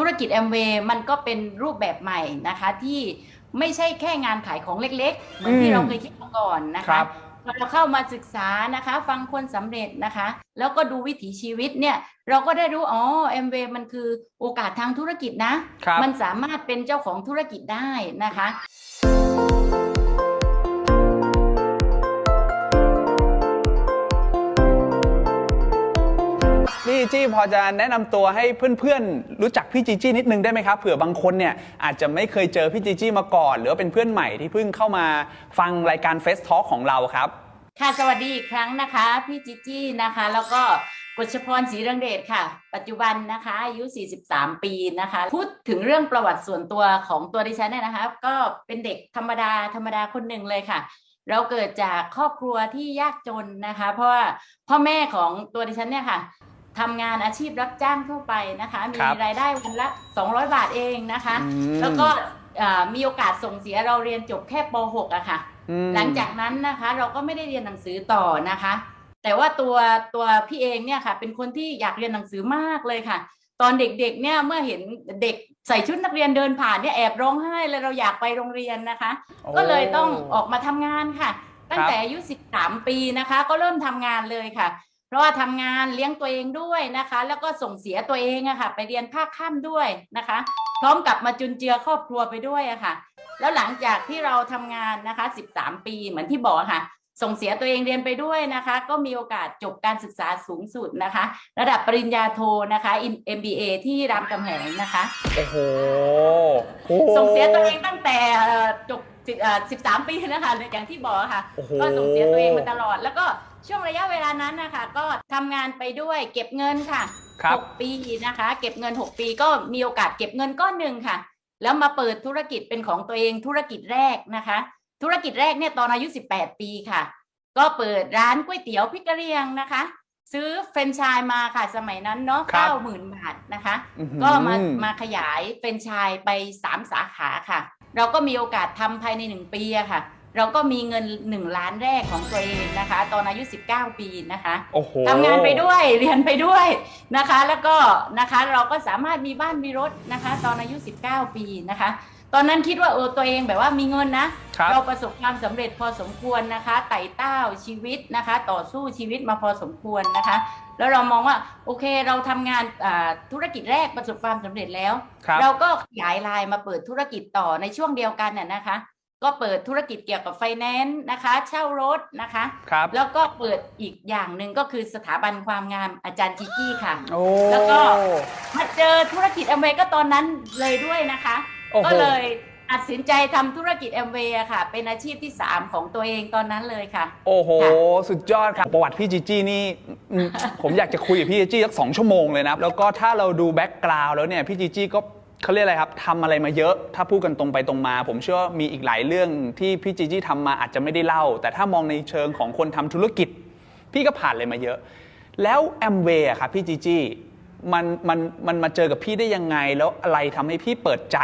ธุรกิจแอมเวย์มันก็เป็นรูปแบบใหม่นะคะ ที่ไม่ใช่แค่งานขายของเล็กๆ เหมือนอืที่มเราเคยคิดมาก่อนนะครัคะบพอเราเข้ามาศึกษานะคะ ฟังคนสำเร็จนะคะ แล้วก็ดูวิถีชีวิตเนี่ย เราก็ได้รู้อ๋อแอมเวย์มันคือโอกาสทางธุรกิจนะ ครับ มันสามารถเป็นเจ้าของธุรกิจได้นะคะ พี่จีจี้พอจะแนะนำตัวให้เพื่อนๆ รู้จักพี่จีจี้นิดนึงได้ไหมครับเผื่อบางคนเนี่ยอาจจะไม่เคยเจอพี่จีจี้มาก่อน หรือว่าเป็นเพื่อนใหม่ที่เพิ่งเข้ามาฟังรายการเฟสทอ l k ของเราครับ ค่ะสวัสดีอีกครั้งนะคะ พี่จิจี้นะคะ แล้วก็กฤษพรศรีเรืองเดชค่ะ ปัจจุบันนะคะอายุ 43 ปีนะคะ พูดถึงเรื่องประวัติส่วนตัวของตัวดิฉันเนี่ยนะคะ ก็เป็นเด็กธรรมดาธรรมดาคนหนึ่งเลยค่ะ เราเกิดจากครอบครัวที่ยากจนนะคะ เพราะว่าพ่อแม่ของตัวดิฉันเนี่ยค่ะ ทำงานอาชีพรับจ้างทั่วไปนะคะ มีครับรายได้วันละ 200 บาทเองนะคะ อืม แล้วก็เอ่อมีโอกาสส่งเสียเราเรียนจบแค่ป .6 อะค่ะ อืม หลังจากนั้นนะคะเราก็ไม่ได้เรียนหนังสือต่อนะคะ แต่ว่าตัวตัวพี่เองเนี่ยค่ะ เป็นคนที่อยากเรียนหนังสือมากเลยค่ะ ตอนเด็กๆเนี่ยเมื่อเห็นเด็กใส่ชุดนักเรียนเดินผ่านเนี่ยแอบร้องไห้เลยเราอยากไปโรงเรียนนะคะ โอ้ก็เลยต้องออกมาทำงานค่ะ ตั้งครับแต่อายุ 13 ปีนะคะ ก็เริ่มทำงานเลยค่ะ เพราะว่าทำงานเลี้ยงตัวเองด้วยนะคะ แล้วก็ส่งเสียตัวเองอะค่ะ ไปเรียนภาคค่ำด้วยนะคะ พร้อมกับมาจุนเจือครอบครัวไปด้วยอะค่ะ แล้วหลังจากที่เราทำงานนะคะ 13 ปีเหมือนที่บอกอะค่ะ ส่งเสียตัวเองเรียนไปด้วยนะคะ ก็มีโอกาสจบการศึกษาสูงสุดนะคะ ระดับปริญญาโทนะคะ MBA ที่รามคำแหงนะคะ โอ้โหโอ้ส่งเสียตัวเองตั้งแต่เอ่อจบสิบเอ่อ13ปีนะคะอย่างที่บอกอะค่ะโอ้โหก็ส่งเสียตัวเองมาตลอดแล้วก็ ช่วงระยะเวลานั้นนะคะก็ทำงานไปด้วยเก็บเงินค่ะครับ หกปีนะคะ เก็บเงิน6ปีก็มีโอกาสเก็บเงินก้อนหนึ่งค่ะ แล้วมาเปิดธุรกิจเป็นของตัวเองธุรกิจแรกนะคะ ธุรกิจแรกเนี่ยตอนอายุ 18 ปีค่ะ ก็เปิดร้านก๋วยเตี๋ยวพริกกะเหรียงนะคะ ซื้อเฟรนไชส์มาค่ะสมัยนั้นเนาะครับ เก้าหมื่นบาทนะคะ อื้อหือ ก็มามาขยายเฟรนไชส์ไปสามสาขาค่ะ เราก็มีโอกาสทำภายในหนึ่งปีอะค่ะ เราก็มีเงินหนึ่งล้านแรกของตัวเองนะคะ ตอนอายุ 19 ปีนะคะโอ้โหทำงานไปด้วยเรียนไปด้วยนะคะ แล้วก็นะคะเราก็สามารถมีบ้านมีรถนะคะ ตอนอายุ 19 ปีนะคะ ตอนนั้นคิดว่าเออตัวเองแบบว่ามีเงินนะ ครับเราประสบความสำเร็จพอสมควรนะคะ ไต่เต้าชีวิตนะคะ ต่อสู้ชีวิตมาพอสมควรนะคะ แล้วเรามองว่าโอเคเราทำงานอ่าธุรกิจแรกประสบความสำเร็จแล้ว ครับ เราก็ขยายลายมาเปิดธุรกิจต่อในช่วงเดียวกันน่ะนะคะ ก็เปิดธุรกิจเกี่ยวกับไฟแนนซ์นะคะ เช่ารถนะคะครับแล้วก็เปิดอีกอย่างหนึ่งก็คือสถาบันความงามอาจารย์จิกกี้ค่ะ โอ้แล้วก็มาเจอธุรกิจแอมเวย์ก็ตอนนั้นเลยด้วยนะคะ โอ้โหก็เลยตัดสินใจทำธุรกิจแอมเวย์ค่ะ เป็นอาชีพที่ 3 ของตัวเองตอนนั้นเลยค่ะ โอ้โห ค่ะ สุดยอดครับ ประวัติพี่จีจี้นี่อืม ผมอยากจะคุยกับพี่จีจี้สักสองชั่วโมงเลยนะ แล้วก็ถ้าเราดูแบ็กกราวด์แล้วเนี่ย พี่จีจี้ก็ เขาเรียกอะไรครับทำอะไรมาเยอะ ถ้าพูดกันตรงไปตรงมา ผมเชื่อว่ามีอีกหลายเรื่องที่พี่จีจี้ทำมาอาจจะไม่ได้เล่า แต่ถ้ามองในเชิงของคนทำธุรกิจ พี่ก็ผ่านอะไรมาเยอะ แล้วแอมเวย์อะครับพี่จีจี้มันมันมันมาเจอกับพี่ได้ยังไง แล้วอะไรทำให้พี่เปิดใจ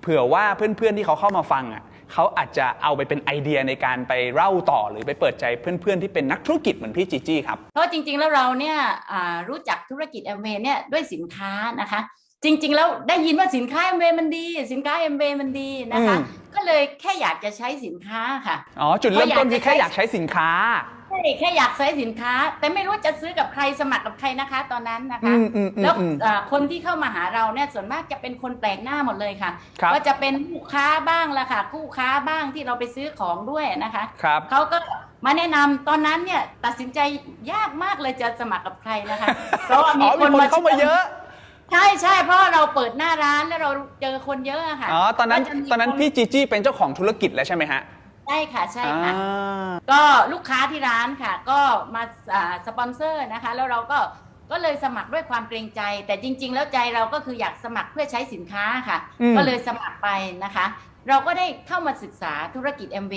เผื่อว่าเพื่อนๆที่เขาเข้ามาฟังอะเขาอาจจะเอาไปเป็นไอเดียในการไปเล่าต่อหรือไปเปิดใจเพื่อนๆที่เป็นนักธุรกิจเหมือนพี่จีจี้ครับเพราะจริงๆแล้วเราเนี่ยรู้จักธุรกิจแอมเวย์เนี่ยด้วยสินค้านะคะ จริง ๆ แล้วได้ยินว่าสินค้าแอมเวย์มันดี สินค้าแอมเวย์มันดีนะคะอืมก็เลยแค่อยากจะใช้สินค้าค่ะ อ๋อ จุดเริ่มต้นคือเพแค่ราะอยากจะอยากใช้สินค้าใช่แค่อยากใช้สินค้า แต่ไม่รู้จะซื้อกับใครสมัครกับใครนะคะ ตอนนั้นนะคะอืมอืมอืมแล้วอืมอ่าคนที่เข้ามาหาเราเนี่ยส่วนมากจะเป็นคนแปลกหน้าหมดเลยค่ะครับก็จะเป็นลูกค้าบ้างละค่ะ คู่ค้าบ้างที่เราไปซื้อของด้วยนะคะครับเขาก็มาแนะนำตอนนั้นเนี่ยตัดสินใจยากมากเลยจะสมัครกับใครนะคะเพราะว่าอ๋มีอคมีนคนมาเข้ามาเยอะ ใช่ใช่เพราะว่าเราเปิดหน้าร้านแล้วเราเจอคนเยอะอะค่ะอ๋อตอนนั้นก็จะมีตอนนั้นคพี่จีจี้เป็นเจ้าของธุรกิจแล้วใช่ไหมฮะใช่ค่ะใช่ค่ะ อ่า ก็ลูกค้าที่ร้านค่ะ ก็มาอ่าสปอนเซอร์นะคะ แล้วเราก็ก็เลยสมัครด้วยความเกรงใจ แต่จริง ๆ แล้วใจเราก็คืออยากสมัครเพื่อใช้สินค้าค่ะ อืม ก็เลยสมัครไปนะคะ เราก็ได้เข้ามาศึกษาธุรกิจ MV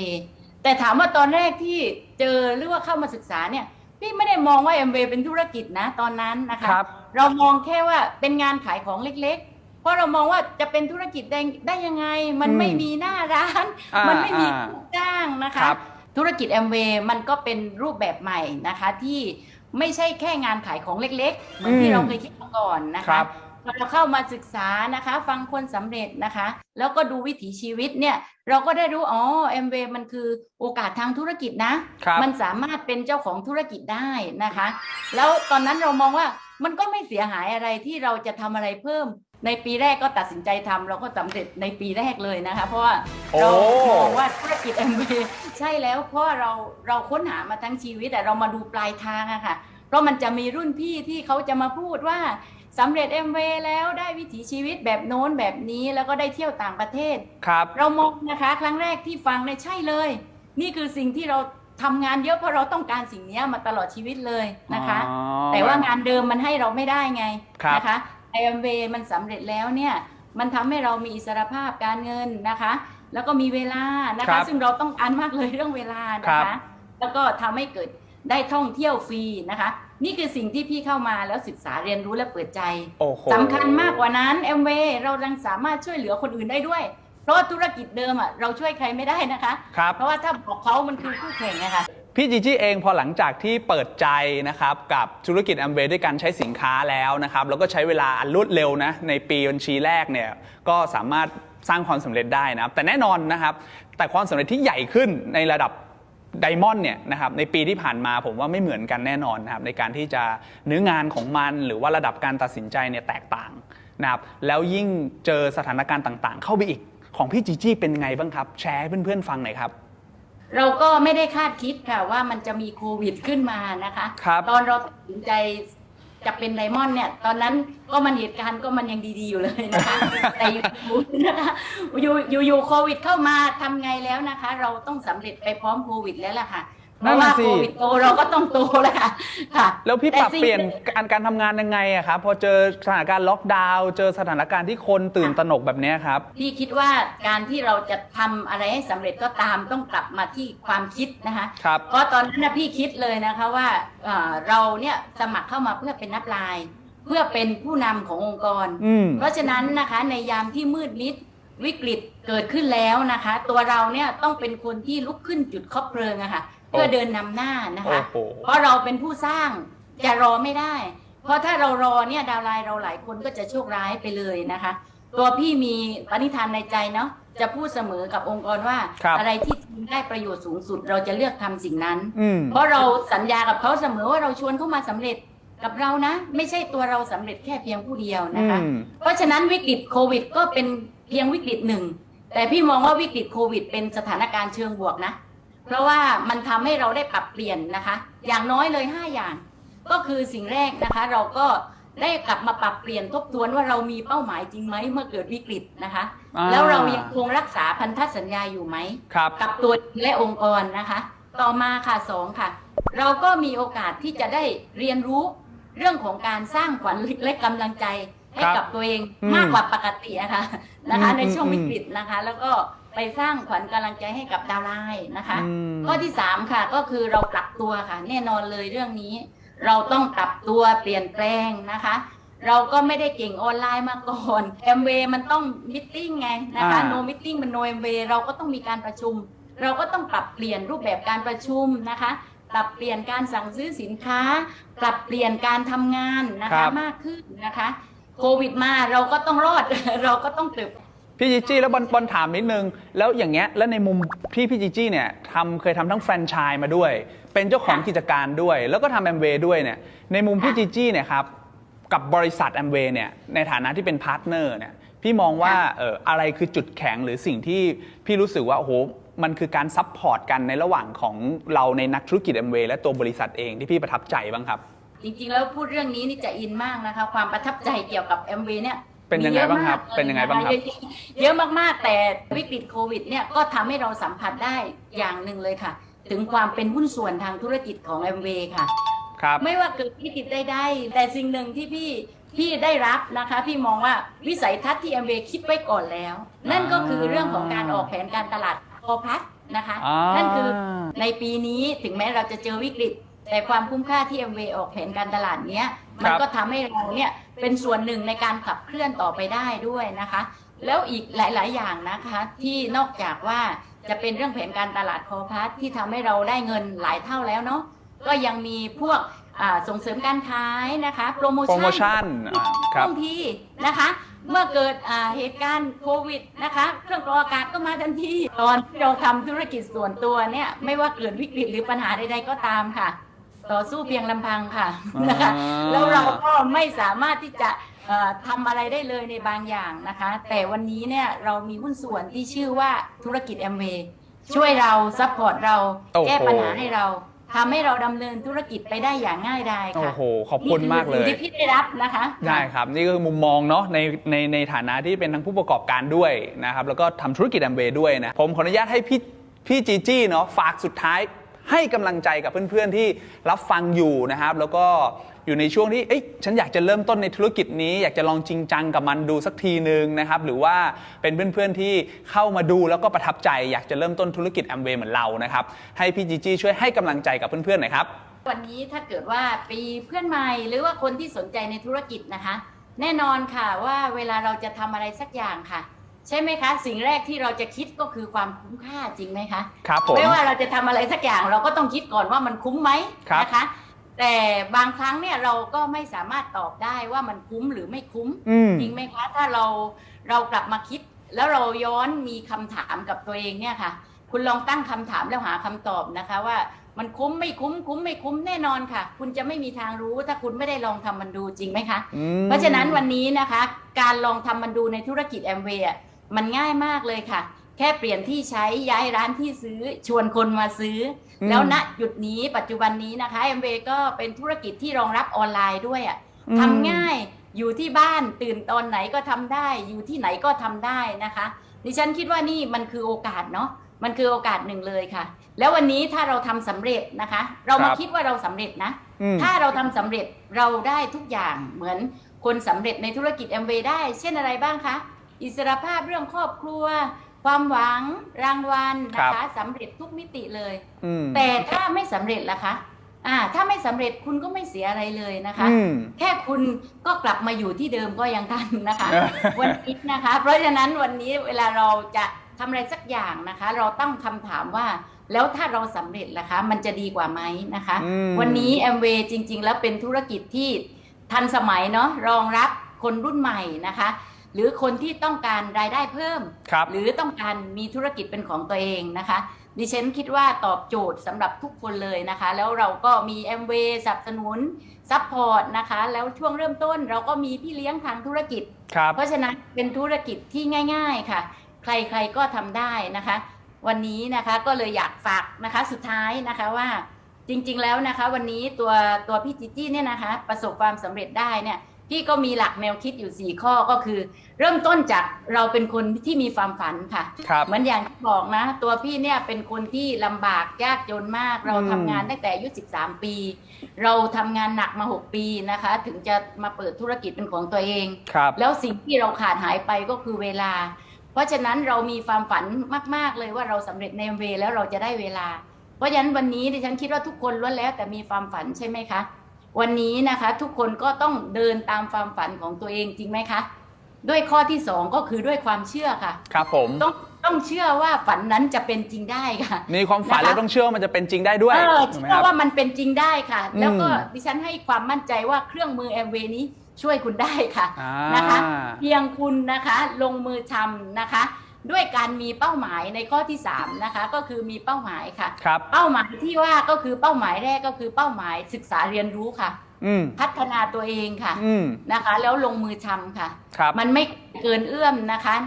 แต่ถามว่าตอนแรกที่เจอหรือว่าเข้ามาศึกษาเนี่ย พี่ไม่ได้มองว่า MV เป็นธุรกิจนะตอนนั้นนะคะ ครับ เรามองแค่ว่าเป็นงานขายของเล็กๆ เพราะเรามองว่าจะเป็นธุรกิจได้ได้ยังไง มันอืมไม่มีหน้าร้าน อ่ามันไม่มีอ่าผู้จ้างนะคคะ รับ ธุรกิจแอมเวย์มันก็เป็นรูปแบบใหม่นะคะที่ไม่ใช่แค่งานขายของเล็กๆ เหมือนอืที่มเราเคยคิดมาก่อนนะครัคะบพ เราเข้ามาศึกษานะคะ ฟังคนสำเร็จนะคะ แล้วก็ดูวิถีชีวิตเนี่ย เราก็ได้รู้อ๋อเอ็มเมันคือโอกาสทางธุรกิจนะครับมันสามารถเป็นเจ้าของธุรกิจได้นะคะ แล้วตอนนั้นเรามองว่ามันก็ไม่เสียหายอะไรที่เราจะทำอะไรเพิ่ม ในปีแรกก็ตัดสินใจทำเราก็สำเร็จในปีแรกเลยนะคะ เพราะว่าโอ้เรามองว่าธุรกิจ MV ใช่แล้วเพราะว่าเราเราค้นหามาทั้งชีวิตแต่เรามาดูปลายทางอะค่ะเพราะมันจะมีรุ่นพี่ที่เขาจะมาพูดว่า สำเร็จ MV แล้วได้วิถีชีวิตแบบโน้นแบบนี้แล้วก็ได้เที่ยวต่างประเทศ ครับ เรามองนะคะ ครั้งแรกที่ฟังเนี่ยใช่เลย นี่คือสิ่งที่เราทำงานเยอะเพราะเราต้องการสิ่งเนี้ยมาตลอดชีวิตเลยนะคะ อ๋อแต่ว่างานเดิมมันให้เราไม่ได้ไงครับ นะคะ IMV มันสำเร็จแล้วเนี่ยมันทำให้เรามีอิสรภาพการเงินนะคะ แล้วก็มีเวลานะครัคะ บซึ่งเราต้องการมากเลยเรื่องเวลานะครัคะ บ แล้วก็ทำให้เกิดได้ท่องเที่ยวฟรีนะคะ นี่คือสิ่งที่พี่เข้ามาแล้วศึกษาเรียนรู้และเปิดใจโอ้โหสำคัญมากกว่านั้น MV เรายังสามารถช่วยเหลือคนอื่นได้ด้วย เพราะว่าธุรกิจเดิมอะเราช่วยใครไม่ได้นะคะ ครับ เพราะว่าถ้าบอกเขามันคือคู่แข่งนะคะ พี่จีจี้เองพอหลังจากที่เปิดใจนะครับกับธุรกิจแอมเวย์ด้วยการใช้สินค้าแล้วนะครับแล้วก็ใช้เวลาอันรวดเร็วนะในปีบัญชีแรกเนี่ยก็สามารถสร้างความสำเร็จได้นะครับแต่แน่นอนนะครับแต่ความสำเร็จที่ใหญ่ขึ้นในระดับ ไดมอนด์เนี่ยนะครับในปีที่ผ่านมาผมว่าไม่เหมือนกันแน่นอนนะครับในการที่จะเนื้องานของมันหรือว่าระดับการตัดสินใจเนี่ยแตกต่างนะครับแล้วยิ่งเจอสถานการณ์ต่างๆ เข้าไปอีกของพี่จีจี้เป็นไงบ้างครับ แชร์ให้เพื่อนๆฟังหน่อยครับ เราก็ไม่ได้คาดคิดค่ะว่ามันจะมีโควิดขึ้นมานะคะ ครับ ตอนเราตัดสินใจ จะเป็นไดมอนด์เนี่ย ตอนนั้นก็มันเหตุการณ์ก็มันยังดีๆอยู่เลยนะคะ แต่อยู่ๆนะคะอยู่อยู่ๆโควิดเข้ามาทำไงแล้วนะคะ เราต้องสำเร็จไปพร้อมโควิดแล้วล่ะค่ะ เพนั่นราะน่ะว่าสิ โควิดโตเราก็ต้องโตแล้วค่ะค่ะแล้วพี่แต่ปรับสิ่งเปลี่ยนการการทำงานยังไงอะครับพอเจอสถานการณ์ล็อกดาวน์เจอสถานการณ์ที่คนตื่นตระหนกแบบเนี้ยครับ พี่คิดว่าการที่เราจะทำอะไรให้สำเร็จก็ตามต้องกลับมาที่ความคิดนะคะ ครับ เพราะตอนนั้นนะพี่คิดเลยนะคะว่าเอ่อเราเนี่ยสมัครเข้ามาเพื่อเป็นนักลาย เพื่อเป็นผู้นำขององค์กร อืม เพราะฉะนั้นนะคะในยามที่มืดมิดวิกฤตเกิดขึ้นแล้วนะคะ ตัวเราเนี่ยต้องเป็นคนที่ลุกขึ้นจุดคบเพลิงอะค่ะ เพื่อเดินนำหน้านะคะ โอ้โห เพราะเราเป็นผู้สร้างจะรอไม่ได้ เพราะถ้าเรารอเนี่ยดาวไลน์เราหลายคนก็จะโชคร้ายไปเลยนะคะ ตัวพี่มีปณิธานในใจเนาะจะพูดเสมอกับองค์กรว่า ครับ อะไรที่ทีมได้ประโยชน์สูงสุด เราจะเลือกทำสิ่งนั้น อืม เพราะเราสัญญากับเขาเสมอว่าเราชวนเขามาสำเร็จกับเรานะ ไม่ใช่ตัวเราสำเร็จแค่เพียงผู้เดียวนะคะ อืม เพราะฉะนั้นวิกฤตโควิดก็เป็นเพียงวิกฤตหนึ่ง แต่พี่มองว่าวิกฤตโควิดเป็นสถานการณ์เชิงบวกนะ เพราะว่ามันทำให้เราได้ปรับเปลี่ยนนะคะ อย่างน้อยเลย 5 อย่าง ก็คือสิ่งแรกนะคะ เราก็ได้กลับมาปรับเปลี่ยนทบทวนว่าเรามีเป้าหมายจริงไหมเมื่อเกิดวิกฤตนะคะอ่าแล้วเรายังคงรักษาพันธสัญญาอยู่ไหมครับกับตัวเองและองค์กรนะคะ ต่อมาค่ะสองค่ะ เราก็มีโอกาสที่จะได้เรียนรู้เรื่องของการสร้างขวัญและกำลังใจให้ครับกับตัวเองอืมมากกว่าปกติอะค่ะนะคะอืมในช่วงอืมวิกฤตนะคะ แล้วก็ ไปสร้างขวัญกำลังใจให้กับดาวไลน์นะคะ อืม ข้อที่สามค่ะก็คือเราปรับตัวค่ะ แน่นอนเลยเรื่องนี้ เราต้องปรับตัวเปลี่ยนแปลงนะคะ เราก็ไม่ได้เก่งออนไลน์มาก่อนแอมเวมันต้องมิทติ้งไงนะคะอ่า โนมิทติ้งมันโนแอมเวเราก็ต้องมีการประชุม เราก็ต้องปรับเปลี่ยนรูปแบบการประชุมนะคะ ปรับเปลี่ยนการสั่งซื้อสินค้า ปรับเปลี่ยนการทำงานนะครัคะบ มากขึ้นนะคะ โควิดมาเราก็ต้องรอด เราก็ต้องตึบ พี่จีจี้แล้วบอลบอลถามนิดนึง แล้วอย่างเงี้ยแล้วในมุมพี่พี่จีจี้เนี่ยทำเคยทำทั้งแฟรนไชส์มาด้วย เป็นเจ้าของค่ะกิจการด้วย แล้วก็ทำแอมเวย์ด้วยเนี่ยในมุมพี่ค่ะจีจี้เนี่ยครับกับบริษัทแอมเวย์เนี่ยในฐานะที่เป็นพาร์ทเนอร์เนี่ยพี่มองว่าค่ะเอออะไรคือจุดแข็งหรือสิ่งที่พี่รู้สึกว่าโอ้โหมันคือการซัพพอร์ตกันในระหว่างของเราในนักธุรกิจแอมเวย์และตัวบริษัทเองที่พี่ประทับใจบ้างครับ จริงๆ แล้วพูดเรื่องนี้นี่จะอินมากนะคะ ความประทับใจเกี่ยวกับแอมเวเนี่ย เป็นยังไงบ้างครับมียอะมกลเป็นยังไงบ้างครับเยอะเยอะมากๆ แต่วิกฤตโควิดเนี่ยก็ทำให้เราสัมผัสได้อย่างหนึ่งเลยค่ะ ถึงความเป็นหุ้นส่วนทางธุรกิจของแอมเวค่ะ ครับ ไม่ว่าเกิดวิกฤตใดๆแต่สิ่งหนึ่งที่พี่พี่ได้รับนะคะ พี่มองว่าวิสัยทัศน์ที่แอมเวคิดไว้ก่อนแล้ว นั่นก็คือเรื่องของการออกแผนการตลาดโอพัสนะคะอ่านั่นั่นคือในปีนี้ถึงแม้เราจะเจอวิกฤต แต่ความคุ้มค่าที่ MV ออกแผนการตลาดเนี้ยมันก็ทำให้เราเนี่ย เป็นส่วนหนึ่งในการขับเคลื่อนต่อไปได้ด้วยนะคะ แล้วอีกหลาย ๆ อย่างนะคะที่นอกจากว่าจะเป็นเรื่องแผนการตลาดคอพัสที่ทำให้เราได้เงินหลายเท่าแล้วเนาะก็ยังมีพวกอ่าส่งเสริมการขายนะคะ โปรโมโปรชั่นโมชั่นอ่าครับทันทีนะคะ เมื่อเกิดอ่าเหตุการณ์โควิดนะคะเครื่องกรองอากาศก็มาทันที ตอนที่เราทำธุรกิจส่วนตัวเนี่ยไม่ว่าเกิดวิกฤตหรือปัญหาใดๆก็ตามค่ะ ต่อสู้เพียงลำพังค่ะนะคะอ่า แล้วเราก็ไม่สามารถที่จะเอ่อทำอะไรได้เลยในบางอย่างนะคะ แต่วันนี้เนี่ยเรามีหุ้นส่วนที่ชื่อว่าธุรกิจแอมเวย์ช่วยเราซัพพอร์ตเราโอ้โห แก้ปัญหาให้เราทำให้เราดำเนินธุรกิจไปได้อย่างง่ายดายโอ้ค่ะ โห ขอบคุณมากเลนี่ย คือสิ่งที่พี่ได้รับนะคะ ได้ครับ นี่ก็คือมุมมองเนาะในในในฐานะที่เป็นทั้งผู้ประกอบการด้วยนะครับ แล้วก็ทำธุรกิจแอมเวย์ด้วยนะ ผมขออนุญาตให้พี่พี่จีจี้เนาะฝากสุดท้าย ให้กำลังใจกับเพื่อนๆที่รับฟังอยู่นะครับ แล้วก็อยู่ในช่วงที่เอ้ยฉันอยากจะเริ่มต้นในธุรกิจนี้ อยากจะลองจริงจังกับมันดูสักทีหนึ่งนะครับ หรือว่าเป็นเพื่อนๆที่เข้ามาดูแล้วก็ประทับใจอยากจะเริ่มต้นธุรกิจแอมเวย์เหมือนเรานะครับให้พี่จีจี้ช่วยให้กำลังใจกับเพื่อนๆหน่อยครับวันนี้ถ้าเกิดว่าปีเพื่อนใหม่หรือว่าคนที่สนใจในธุรกิจนะคะ แน่นอนค่ะว่าเวลาเราจะทำอะไรสักอย่างค่ะ ใช่ไหมคะ สิ่งแรกที่เราจะคิดก็คือความคุ้มค่าจริงไหมคะครับผม ไม่ว่าเราจะทำอะไรสักอย่างเราก็ต้องคิดก่อนว่ามันคุ้มไหมครับ นะคะ แต่บางครั้งเนี่ยเราก็ไม่สามารถตอบได้ว่ามันคุ้มหรือไม่คุ้ม อืม จริงไหมคะ ถ้าเราเรากลับมาคิด แล้วเราย้อนมีคำถามกับตัวเองเนี่ยค่ะ คุณลองตั้งคำถามแล้วหาคำตอบนะคะ ว่ามันคุ้มไม่คุ้มคุ้มไม่คุ้มแน่นอนค่ะ คุณจะไม่มีทางรู้ถ้าคุณไม่ได้ลองทำมันดูจริงไหมคะ อืมเพราะฉะนั้นวันนี้นะคะ การลองทำมันดูในธุรกิจแอมเวย์ มันง่ายมากเลยค่ะ แค่เปลี่ยนที่ใช้ย้ายร้านที่ซื้อชวนคนมาซื้ออมแล้วณจุดนี้ปัจจุบันนี้นะคะแอมเวย์ก็เป็นธุรกิจที่รองรับออนไลน์ด้วยอะอืมทำง่ายอยู่ที่บ้านตื่นตอนไหนก็ทำได้ อยู่ที่ไหนก็ทำได้นะคะดิฉันคิดว่านี่มันคือโอกาสเนาะมันคือโอกาสหนึ่งเลยค่ะ แล้ววันนี้ถ้าเราทำสำเร็จนะคะ เรามาครับคิดว่าเราสำเร็จนะอืมถ้าเราทำสำเร็จเราได้ทุกอย่างเหมือนคนสำเร็จในธุรกิจแอมเวย์ได้ เช่นอะไรบ้างคะ อิสรภาพเรื่องครอบครัว ความหวังรางวัลนะคะสำเร็จทุกมิติเลย อืม แต่ถ้าไม่สำเร็จล่ะคะอ่าถ้าไม่สำเร็จคุณก็ไม่เสียอะไรเลยนะคะ อืม แค่คุณก็กลับมาอยู่ที่เดิมก็ยังทันนะคะเออวันนี้นะคะ เพราะฉะนั้นวันนี้เวลาเราจะทำอะไรสักอย่างนะคะ เราตั้งคำถามว่า แล้วถ้าเราสำเร็จล่ะคะ มันจะดีกว่าไหมนะคะ อืม วันนี้แอมเวย์จริง ๆ แล้วเป็นธุรกิจที่ทันสมัยเนาะรองรับคนรุ่นใหม่นะคะ หรือคนที่ต้องการรายได้เพิ่ม ครับ หรือต้องการมีธุรกิจเป็นของตัวเองนะคะ ดิฉันคิดว่าตอบโจทย์สำหรับทุกคนเลยนะคะ แล้วเราก็มีแอมเวย์สนับสนุนซัพพอร์ตนะคะ แล้วช่วงเริ่มต้นเราก็มีพี่เลี้ยงทางธุรกิจ ครับ เพราะฉะนั้นเป็นธุรกิจที่ง่าย ๆค่ะ ใครๆก็ทำได้นะคะ วันนี้นะคะก็เลยอยากฝากนะคะสุดท้ายนะคะว่าจริงๆแล้วนะคะ วันนี้ตัวตัวพี่จิจี้เนี่ยนะคะ ประสบความสำเร็จได้เนี่ย พี่ก็มีหลักแนวคิดอยู่ 4 ข้อก็คือ เริ่มต้นจากเราเป็นคนที่มีความฝันค่ะ ครับ เหมือนอย่างที่บอกนะ ตัวพี่เนี่ยเป็นคนที่ลำบากยากจนมาก เราอืมทำงานตั้งแต่อายุ13 ปี เราทำงานหนักมา 6 ปีนะคะ ถึงจะมาเปิดธุรกิจเป็นของตัวเอง ครับ แล้วสิ่งที่เราขาดหายไปก็คือเวลา เพราะฉะนั้นเรามีความฝันมาก ๆ เลยว่าเราสำเร็จในเวแล้วเราจะได้เวลา เพราะฉะนั้นวันนี้ดิฉันคิดว่าทุกคนล้วนแล้วแต่มีความฝันใช่ไหมคะ วันนี้นะคะทุกคนก็ต้องเดินตามความฝันของตัวเองจริงไหมคะ ด้วยข้อที่สองก็คือด้วยความเชื่อค่ะ ครับผม ต้องต้องเชื่อว่าฝันนั้นจะเป็นจริงได้ค่ะมีความฝันนะคะแล้วต้องเชื่อว่ามันจะเป็นจริงได้ด้วยเออถูกไหมเชื่คอรับ ว่ามันเป็นจริงได้ค่ะแล้วก็อืมดิฉันให้ความมั่นใจว่าเครื่องมือแอมเวนี้ช่วยคุณได้ค่ะ อ่า นะคะเพียงคุณนะคะลงมือทำนะคะ ด้วยการมีเป้าหมายในข้อที่3นะคะก็คือมีเป้าหมายค่ะ ครับ เป้าหมายที่ว่าก็คือเป้าหมายแรกก็คือเป้าหมายศึกษาเรียนรู้ค่ะ อืมพัฒนาตัวเองค่ะอืมนะคะ แล้วลงมือทำค่ะ ครับ มันไม่เกินเอื้อมนะคะ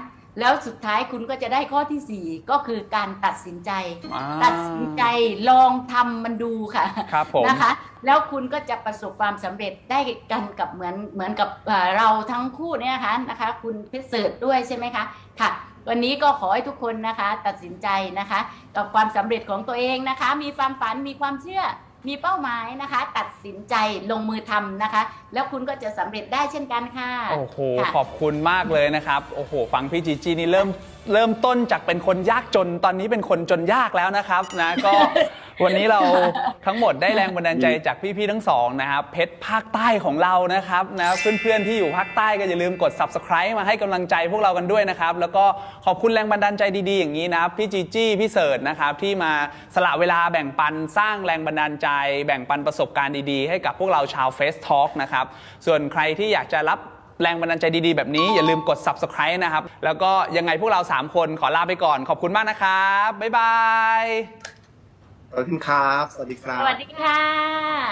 แล้วสุดท้ายคุณก็จะได้ข้อทีสี่4 ก็คือการตัดสินใจ อ่าตัดสินใจลองทำมันดูค่ะ ครับผม นะคะแล้วคุณก็จะประสบความสำเร็จได้กันกับเหมือนเหมือนกับเอ่อเราทั้งคู่เนี่ยนะคะนะคะ คุณเพชรเสิร์ตด้วยใช่ไหมคะค่ะ วันนี้ก็ขอให้ทุกคนนะคะ ตัดสินใจนะคะ กับความสำเร็จของตัวเองนะคะ มีความฝันมีความเชื่อ มีเป้าหมายนะคะ ตัดสินใจลงมือทำนะคะ แล้วคุณก็จะสำเร็จได้เช่นกันค่ะโอ้โห ค่ะ ขอบคุณมากเลยนะครับ โอ้โห ฟังพี่จีจีนี่เริ่มเริ่มต้นจากเป็นคนยากจน ตอนนี้เป็นคนจนยากแล้วนะครับนะ ก็ วันนี้เราทั้งหมดได้แรงบันดาลใจจากพี่ๆทั้งสองนะครับเพชรภาคใต้ของเรานะครับนะเพื่อนๆที่อยู่ภาคใต้ก็อย่าลืมกด subscribe มาให้กำลังใจพวกเรากันด้วยนะครับ แล้วก็ขอบคุณแรงบันดาลใจดีๆอย่างนี้นะครับพี่จีจี้พี่เสิร์ชนะครับที่มาสละเวลาแบ่งปันสร้างแรงบันดาลใจแบ่งปันประสบการณ์ดีๆ ให้กับพวกเราชาว Face Talk นะครับ ส่วนใครที่อยากจะรับแรงบันดาลใจดีๆ แบบนี้อย่าลืมกด subscribe นะครับ แล้วก็ยังไงพวกเรา 3 คนขอลาไปก่อน ขอบคุณมากนะครับ บ๊ายบาย ขอบคุณครับ สวัสดีครัสบ วัสดีค่ะ